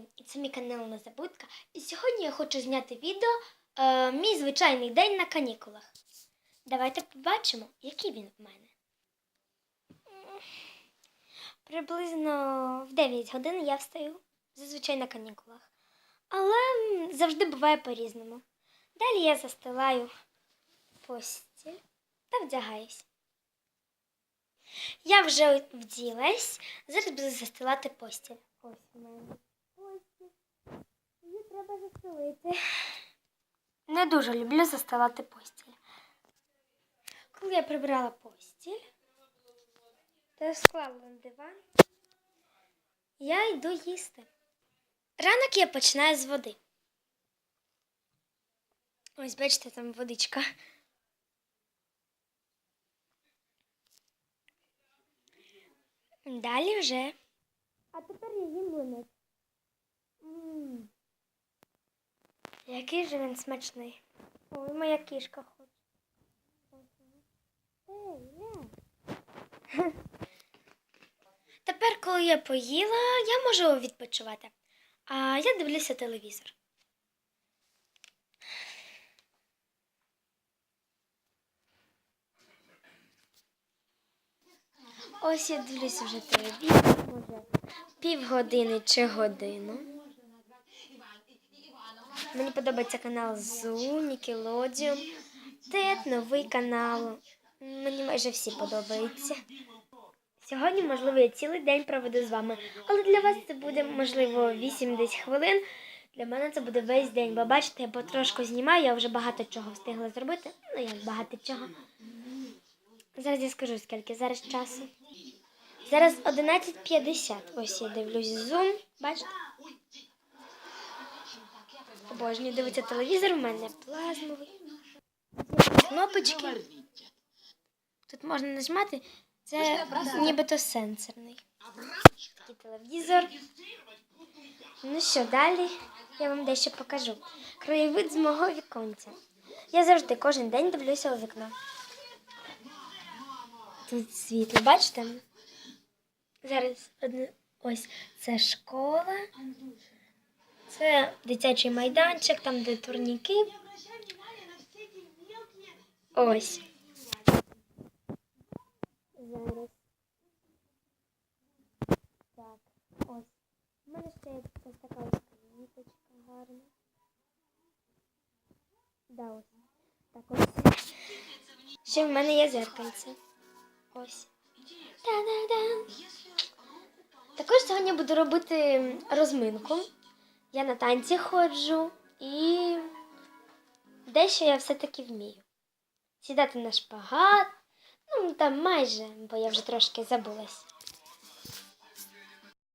день! І це мій канал Незабудка. І сьогодні я хочу зняти відео е, Мій звичайний день на канікулах. Давайте побачимо, який він в мене. Приблизно в 9 годин я встаю, зазвичай на канікулах. Але завжди буває по-різному. Далі я застилаю постіль та вдягаюсь. Я вже вділась, зараз буду застилати постіль. Ось у мене застелити. Не дуже люблю застилати постіль. Коли я прибрала постіль та склала на диван, я йду їсти. Ранок я починаю з води. Ось, бачите, там водичка. Далі вже. А тепер я їм. Який же він смачний. Ой, моя кішка хоче. Тепер, коли я поїла, я можу відпочивати. А я дивлюся телевізор. Ось я дивлюся вже телевізор, може півгодини чи годину. Мені подобається канал Зу, Нікелодіон, Тет, новий канал. Мені майже всі подобаються. Сьогодні, можливо, я цілий день проведу з вами, але для вас це буде, можливо, 80 хвилин. Для мене це буде весь день, бо бачите, я потрошку знімаю, я вже багато чого встигла зробити. Ну, як багато чого. Зараз я скажу, скільки зараз часу. Зараз 11.50. Ось я дивлюсь зум. Бачите? Обожнюю дивиться телевізор, у мене плазмовий. Кнопочки. Тут можна нажимати. Це нібито сенсорний. Такий телевізор. Ну що, далі я вам дещо покажу. Краєвид з мого віконця. Я завжди кожен день дивлюся у вікно. Тут світло, бачите? Зараз одне- ось це школа. Це дитячий майданчик, там де турніки. Ось. Так. У мене ще ось така ось квіточка гарна. Так, ось. Ще в мене є зеркальце. Ось. Та-да-да. Також сьогодні буду робити розминку. Я на танці ходжу і дещо я все-таки вмію. Сідати на шпагат, ну там майже, бо я вже трошки забулась.